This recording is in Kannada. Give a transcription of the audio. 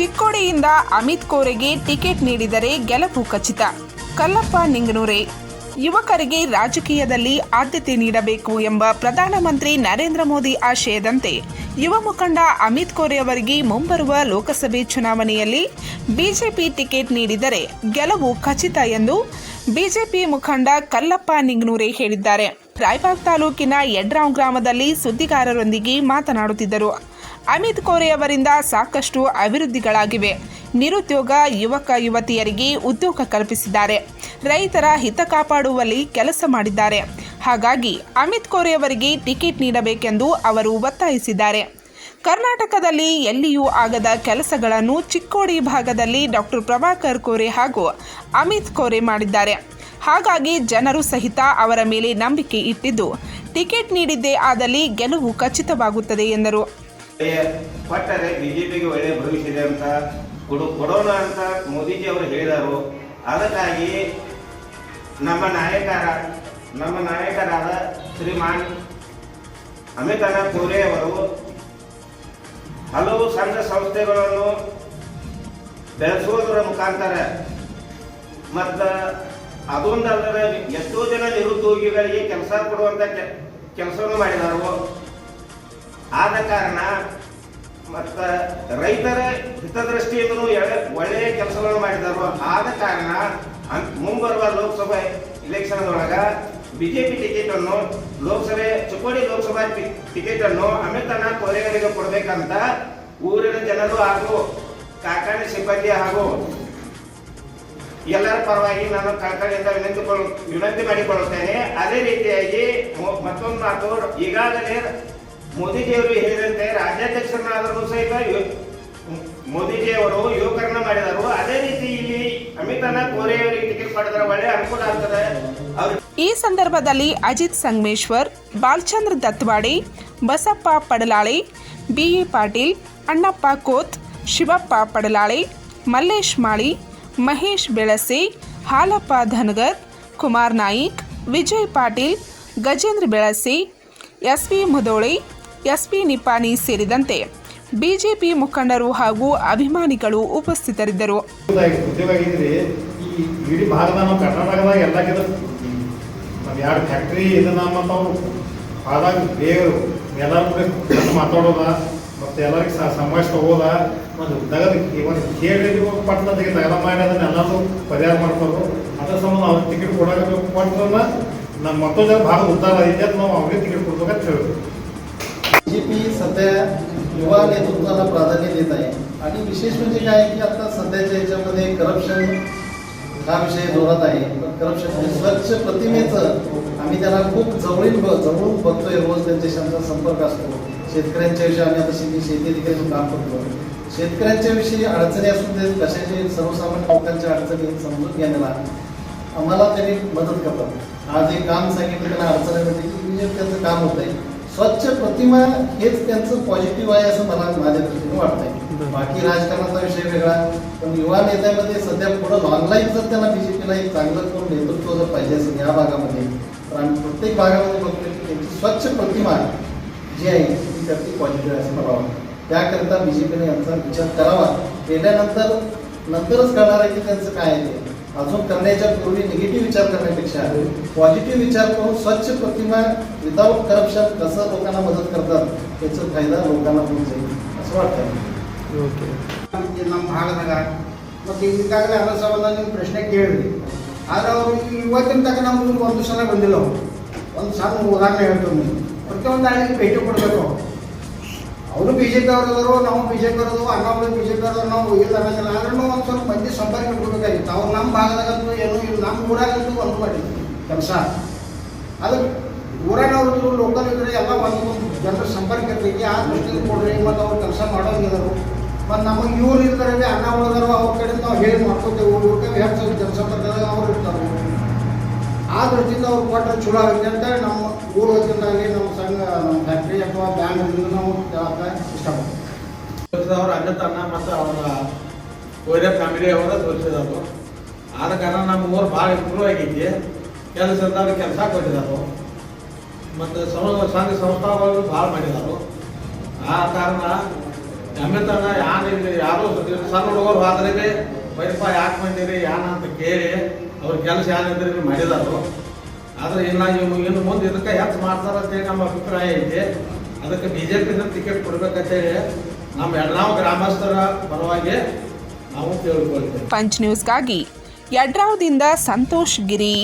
ಚಿಕ್ಕೋಡಿಯಿಂದ ಅಮಿತ್ ಕೋರೆಗೆ ಟಿಕೆಟ್ ನೀಡಿದರೆ ಗೆಲುವು ಖಚಿತ. ಕಲ್ಲಪ್ಪ ನಿಂಗನೂರೆ. ಯುವಕರಿಗೆ ರಾಜಕೀಯದಲ್ಲಿ ಆದ್ಯತೆ ನೀಡಬೇಕು ಎಂಬ ಪ್ರಧಾನಮಂತ್ರಿ ನರೇಂದ್ರ ಮೋದಿ ಆಶಯದಂತೆ ಯುವ ಮುಖಂಡ ಅಮಿತ್ ಕೋರೆ ಅವರಿಗೆ ಮುಂಬರುವ ಲೋಕಸಭೆ ಚುನಾವಣೆಯಲ್ಲಿ ಬಿಜೆಪಿ ಟಿಕೆಟ್ ನೀಡಿದರೆ ಗೆಲುವು ಖಚಿತ ಎಂದು ಬಿಜೆಪಿ ಮುಖಂಡ ಕಲ್ಲಪ್ಪ ನಿಂಗನೂರೆ ಹೇಳಿದ್ದಾರೆ. ರಾಯಬಾಗ್ ತಾಲೂಕಿನ ಯಡ್ರಾವ್ ಗ್ರಾಮದಲ್ಲಿ ಸುದ್ದಿಗಾರರೊಂದಿಗೆ ಮಾತನಾಡುತ್ತಿದ್ದರು. ಅಮಿತ್ ಕೋರೆ ಅವರಿಂದ ಸಾಕಷ್ಟು ಅಭಿವೃದ್ಧಿಗಳಾಗಿವೆ. ನಿರುದ್ಯೋಗ, ಯುವಕ, ಯುವತಿಯರಿಗೆ ಉದ್ಯೋಗ ಕಲ್ಪಿಸಿದ್ದಾರೆ. ರೈತರ ಹಿತ ಕಾಪಾಡುವಲ್ಲಿ ಕೆಲಸ ಮಾಡಿದ್ದಾರೆ. ಹಾಗಾಗಿ ಅಮಿತ್ ಕೋರೆ ಅವರಿಗೆ ಟಿಕೆಟ್ ನೀಡಬೇಕೆಂದು ಅವರು ಒತ್ತಾಯಿಸಿದ್ದಾರೆ. ಕರ್ನಾಟಕದಲ್ಲಿ ಎಲ್ಲಿಯೂ ಆಗದ ಕೆಲಸಗಳನ್ನು ಚಿಕ್ಕೋಡಿ ಭಾಗದಲ್ಲಿ ಡಾಕ್ಟರ್ ಪ್ರಭಾಕರ್ ಕೋರೆ ಹಾಗೂ ಅಮಿತ್ ಕೋರೆ ಮಾಡಿದ್ದಾರೆ. ಹಾಗಾಗಿ ಜನರು ಸಹಿತ ಅವರ ಮೇಲೆ ನಂಬಿಕೆ ಇಟ್ಟಿದ್ದು, ಟಿಕೆಟ್ ನೀಡಿದ್ದೇ ಆದಲ್ಲಿ ಗೆಲುವು ಖಚಿತವಾಗುತ್ತದೆ ಎಂದರು. ಕೊಟ್ಟರೆ ಬಿಜೆಪಿಗೆ ಒಳ್ಳೆಯ ಭವಿಷ್ಯ ಇದೆ ಅಂತ ಕೊಡು, ಕೊಡೋಣ ಅಂತ ಮೋದಿಜಿ ಅವರು ಹೇಳಿದರು. ಅದಕ್ಕಾಗಿ ನಮ್ಮ ನಾಯಕರ, ನಮ್ಮ ನಾಯಕರಾದ ಶ್ರೀಮಾನ್ ಅಮಿತನ ಕೋರೆ ಅವರು ಹಲವು ಸಂಘ ಸಂಸ್ಥೆಗಳನ್ನು ಬೆಳೆಸುವುದರ ಮುಖಾಂತರ ಮತ್ತು ಅದೊಂದಲ್ಲದೆ ಎಷ್ಟೋ ಜನ ನಿರುದ್ಯೋಗಿಗಳಿಗೆ ಕೆಲಸ ಕೊಡುವಂಥ ಕೆಲಸವನ್ನು ಮಾಡಿದರು. ಆದ ಕಾರಣ ಮತ್ತ ರೈತರ ಹಿತದೃಷ್ಟಿಯಿಂದಲೂ ಒಳ್ಳೆಯ ಕೆಲಸಗಳನ್ನು ಮಾಡಿದರು. ಆದ ಕಾರಣ ಮುಂಬರುವ ಲೋಕಸಭೆ ಇಲೆಕ್ಷನ್ ಒಳಗ ಬಿಜೆಪಿ ಟಿಕೆಟ್ ಅನ್ನು ಲೋಕಸಭೆ ಚಿಕ್ಕೋಡಿ ಲೋಕಸಭಾ ಟಿಕೆಟ್ ಅನ್ನು ಅಮಿತನ ಕೋರೆಗರಿಗೆ ಕೊಡಬೇಕಂತ ಊರಿನ ಜನರು ಹಾಗೂ ಕಾರ್ಖಾನೆ ಸಿಬ್ಬಂದಿ ಹಾಗೂ ಎಲ್ಲರ ಪರವಾಗಿ ನಾನು ಕಾರ್ಖಾನೆಯಿಂದ ವಿನಂತಿಕೊಳ್ಳ ವಿನಂತಿ ಮಾಡಿಕೊಳ್ಳುತ್ತೇನೆ. ಅದೇ ರೀತಿಯಾಗಿ ಮತ್ತೊಂದು ಮಾತು ಈಗಾಗಲೇ ಮೋದಿಜಿಯವರು ಹೇಳಿದಂತೆ ರಾಜ್ಯಾಧ್ಯಕ್ಷರನ್ನಾದರೂ ಸಹಿತ ಮೋದಿಜಿಯವರು ಯುವಕರನ್ನ ಮಾಡಿದರು. ಅದೇ ರೀತಿ ಇಲ್ಲಿ ಅಮಿತನ ಕೋರೆಯವರಿಗೆ ಟಿಕೆಟ್ ಪಡೆದರೆ ಒಳ್ಳೆ ಅನುಕೂಲ ಆಗ್ತದೆ. ಈ ಸಂದರ್ಭದಲ್ಲಿ Ajit Sangameshwar, Balchandra Datwade, Basappa B BE Patil, Annappa Kot, Shivappa Padalale, Mallesh Mali, Mahesh Belase, Halappa Dhangar, Kumar Naik, Vijay Patil, Gajendra Belasi, S V Mudhole SP Nipani ಸೇರಿದಂತೆ ಬಿಜೆಪಿ ಮುಖಂಡರು ಹಾಗೂ ಅಭಿಮಾನಿಗಳು ಉಪಸ್ಥಿತರಿದ್ದರು. ಇಡೀ ಭಾರತ ನಾವು ಕರ್ನಾಟಕದಾಗ ಎಲ್ಲಕ್ಕಿಂತ ಒಂದು ಎರಡು ಫ್ಯಾಕ್ಟ್ರಿ ಇದನ್ನ ಮತ್ತು ಅವ್ರು ಆದಾಗ ಬೇಗರು ಎಲ್ಲರ ಮಾತಾಡೋದ, ಮತ್ತು ಎಲ್ಲರಿಗೆ ಸಂಭಾಷ ತಗೋದ ಒಂದು ನಗದು ಒಂದು ಕೇಳಿ ಪಟ್ಟಣ ತೆಗೆದು ಎಲ್ಲ ಮಾಡಿ ಅದನ್ನ ಎಲ್ಲರೂ ಪರಿಹಾರ ಮಾಡ್ಕೊಂಡು ಅದ್ರ ಸಂಬಂಧ ಅವ್ರಿಗೆ ಟಿಕೆಟ್ ಕೊಡೋಕೆ ಕೊಟ್ಟರನ್ನ ನಮ್ಮ ಮತ್ತೊಂದು ಭಾಳ ಉದ್ದಾರ ಐತೆ ಅಂತ ನಾವು ಅವ್ರಿಗೆ ಟಿಕೆಟ್ ಕೊಡ್ಬೇಕಂತ बीजेपी सध्या युवा नेतृत्वाला प्राधान्य देत आहे. आणि विशेष म्हणजे काय की आता सध्याच्या याच्यामध्ये करप्शन हा विषय जोरात आहे. करप्शन म्हणजे करप्शन स्वच्छ प्रतिमेचं आम्ही त्याला खूप जवळील जवळून बघतोय. रोज त्यांच्याशी संपर्क असतो. शेतकऱ्यांच्या विषयी आम्ही आता शेती शेती अधिकाऱ्याचं काम करतो. शेतकऱ्यांच्या विषयी अडचणी असून ते कशाचे सर्वसामान्य लोकांच्या अडचणी समजून घेण्याला आम्हाला त्यांनी मदत करतात. आज एक काम सांगितलं त्यांना अडचण आहे म्हणजे त्यांचं काम होत आहे स्वच्छ प्रतिमा हेच त्यांचं पॉझिटिव्ह आहे असं मला माझ्या दृष्टीने वाटतंय. बाकी राजकारणाचा विषय वेगळा पण युवा नेत्यामध्ये सध्या पुढं लाईफ जर त्यांना बीजेपीला एक चांगलं करून नेतृत्व जर पाहिजे असेल या भागामध्ये तर आम्ही प्रत्येक भागामध्ये बघतोय की त्यांची स्वच्छ प्रतिमा जी आहे ती त्यातली पॉझिटिव्ह आहे असं मला वाटतं त्याकरिता बीजेपीने यांचा विचार करावा. केल्यानंतर नंतरच कळणार आहे की त्यांचं काय आहे ते. अजून करण्याच्या पूर्वी निगेटिव्ह विचार करण्यापेक्षा पॉझिटिव्ह विचार करून स्वच्छ प्रतिमा विदाऊट करप्शन कसं लोकांना मदत करतात याचा फायदा लोकांना होऊन जाईल असं वाटतं ಇದು ನಮ್ಮ ಭಾಗದಾಗ ಮತ್ತು ಈಗಾಗಲೇ ಅದರ ಸಂಬಂಧ ನೀವು ಪ್ರಶ್ನೆ ಕೇಳಿದ್ರಿ ಆದರೆ ಅವರು ಇವತ್ತಿನ ತನಕ ನಮ್ಗೆ ಒಂದು ಸಲ ಬಂದಿಲ್ಲ ಅವರು ಒಂದು ಸಣ್ಣ ಉದಾಹರಣೆ ಹೇಳ್ತೀವಿ ನೀವು ಪ್ರತಿಯೊಂದು ಹಳ್ಳಿಗೆ ಭೇಟಿ ಕೊಡಬೇಕು ಅವರು ಬಿ ಜೆ ಪಿ ಅವರದರು ನಾವು ಬಿ ಜೆ ಪಿ ಅವರದು ಅಣ್ಣವರು ಬಿ ಜೆ ಪಿ ನಾವು ಇಲ್ಲ. ಅನ್ನಂಗಿಲ್ಲ ಆದ್ರೂ ಒಂದು ಸ್ವಲ್ಪ ಮಂದಿ ಸಂಪರ್ಕ ಇಟ್ಕೋಬೇಕಾಗಿತ್ತು. ಅವ್ರು ನಮ್ಮ ಭಾಗದಾಗಂತೂ ಏನು ಇಲ್ಲ ನಮ್ಮ ಊರಾಗಂತೂ ಒಂದು ಮಾಡಿ ಕೆಲಸ. ಅದು ಊರಾನವ್ರದ್ದು ಲೋಕಲ್ ಇದ್ರೆ ಎಲ್ಲ ಒಂದು ಜನರ ಸಂಪರ್ಕ ಇರ್ತೈತಿ ಆ ದೃಷ್ಟಿಯಲ್ಲಿ ಕೊಡ್ರಿ, ಮತ್ತು ಅವ್ರು ಕೆಲಸ ಮಾಡೋಂಗಿದ್ರು ಮತ್ತು ನಮಗೆ ಇವ್ರು ಇರ್ತಾರೆ ಅಣ್ಣ ಉಳಿದಾರು ಅವ್ರ ಕಡೆ ನಾವು ಹೇಳಿ ಮಾಡ್ಕೋತೇವೆ. ಊರಿಗೆ ಹೆಚ್ಚು ಜನಸಂಪರ್ಕದಾಗ ಅವ್ರು ಇರ್ತಾರೆ ಆ ದೃಷ್ಟಿಯಿಂದ ಅವ್ರು ಕೊಟ್ಟರೆ ಚಲೋ ಆಗುತ್ತೆ ಅಂತ ನಮ್ಮ ಊರು ವತಿಯಿಂದಾಗಲಿ ನಮ್ಮ ಸಂಘ, ನಮ್ಮ ಫ್ಯಾಕ್ಟ್ರಿ ಅಥವಾ ಬ್ಯಾಂಕ್ ನಾವು ಹೇಳಕ್ಕೆ ಇಷ್ಟಪಡ್ತೀವಿ. ಅಣ್ಣ ತನ್ನ ಮತ್ತು ಅವರ ಕೋರೆ ಫ್ಯಾಮಿಲಿ ಅವರ ತೋರಿಸಿದವರು ಆದ ಕಾರಣ ನಮ್ಮ ಊರು ಭಾಳ ಇಂಪ್ರೂವ್ ಆಗೈತಿ ಕೆಲಸದವ್ರು ಕೆಲಸ ಕೊಟ್ಟಿದ್ದಾರೆ. ಮತ್ತು ಸಮ ಸಂಘ ಸಂಸ್ಥಾಗಳು ಭಾಳ ಮಾಡಿದ್ದಾರೆ. ಆ ಕಾರಣ ಯಾನ್ ಇಲ್ಲಿ ಯಾರು ಸಣ್ಣ ಹುಡುಗರು ಆದ್ರೆ ಬೈರಪ್ಪ ಯಾಕೆ ಬಂದಿರಿ? ಯಾನ? ಅಂತ ಕೇಳಿ ಅವ್ರ ಕೆಲಸ ಬಿ ಮಾಡಿದಾರು ಆದ್ರೆ ಇನ್ನು ಇವು ಇನ್ನು ಮುಂದೆ ಇದಕ್ಕೆ ಹೆಚ್ಚು ಮಾಡ್ತಾರ ನಮ್ಮ ಅಭಿಪ್ರಾಯ ಐತಿ. ಅದಕ್ಕೆ ಬಿ ಜೆ ಪಿಯಿಂದ ಟಿಕೆಟ್ ಕೊಡ್ಬೇಕಂತೇಳಿ ನಮ್ಮ ಎಡ್ರಾವ್ ಗ್ರಾಮಸ್ಥರ ಪರವಾಗಿ ನಾವು ಕೇಳ್ಕೊಳ್ತೇವೆ. ಪಂಚ್ ನ್ಯೂಸ್ಗಾಗಿ ಯಡ್ರಾವ್ದಿಂದ ಸಂತೋಷ್ ಗಿರಿ.